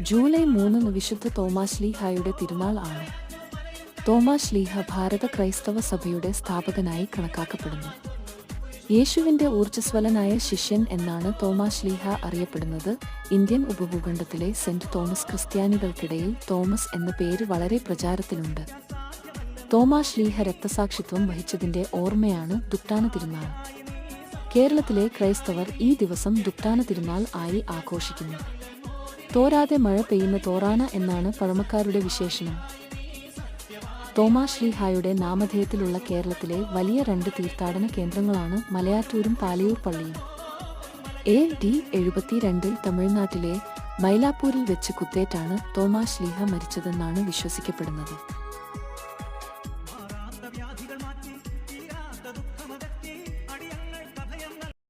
July മൂന്നിന് വിശുദ്ധ Thomas ലീഹായുടെ തിരുനാൾ ആണ്. തോമാസ് ലീഹ ഭാരത ക്രൈസ്തവ സഭയുടെ സ്ഥാപകനായി കണക്കാക്കപ്പെടുന്നു. യേശുവിന്റെ ഊർജസ്വലനായ ശിഷ്യൻ എന്നാണ് തോമാസ് ലീഹ അറിയപ്പെടുന്നത്. ഇന്ത്യൻ ഉപഭൂഖണ്ഡത്തിലെ സെന്റ് തോമസ് ക്രിസ്ത്യാനികൾക്കിടയിൽ തോമസ് എന്ന പേര് വളരെ പ്രചാരത്തിലുണ്ട്. തോമാസ് ലീഹ രക്തസാക്ഷിത്വം വഹിച്ചതിന്റെ ഓർമ്മയാണ് ദുക്ടാന തിരുനാൾ. കേരളത്തിലെ ക്രൈസ്തവർ ഈ ദിവസം ദുക്താന തിരുനാൾ ആയി ആഘോഷിക്കുന്നു. തോരാതെ മഴ പെയ്യുന്ന തോറാന എന്നാണ് പഴമക്കാരുടെ വിശേഷണം. തോമാശ്രീഹായുടെ നാമധേയത്തിലുള്ള കേരളത്തിലെ വലിയ രണ്ട് തീർത്ഥാടന കേന്ദ്രങ്ങളാണ് മലയാറ്റൂരും പാലയൂർ പള്ളിയും. എ ഡി എഴുപത്തിരണ്ടിൽ തമിഴ്നാട്ടിലെ മൈലാപ്പൂരിൽ വെച്ച് കുത്തേറ്റാണ് തോമാശ്ലീഹ മരിച്ചതെന്നാണ് വിശ്വസിക്കപ്പെടുന്നത്.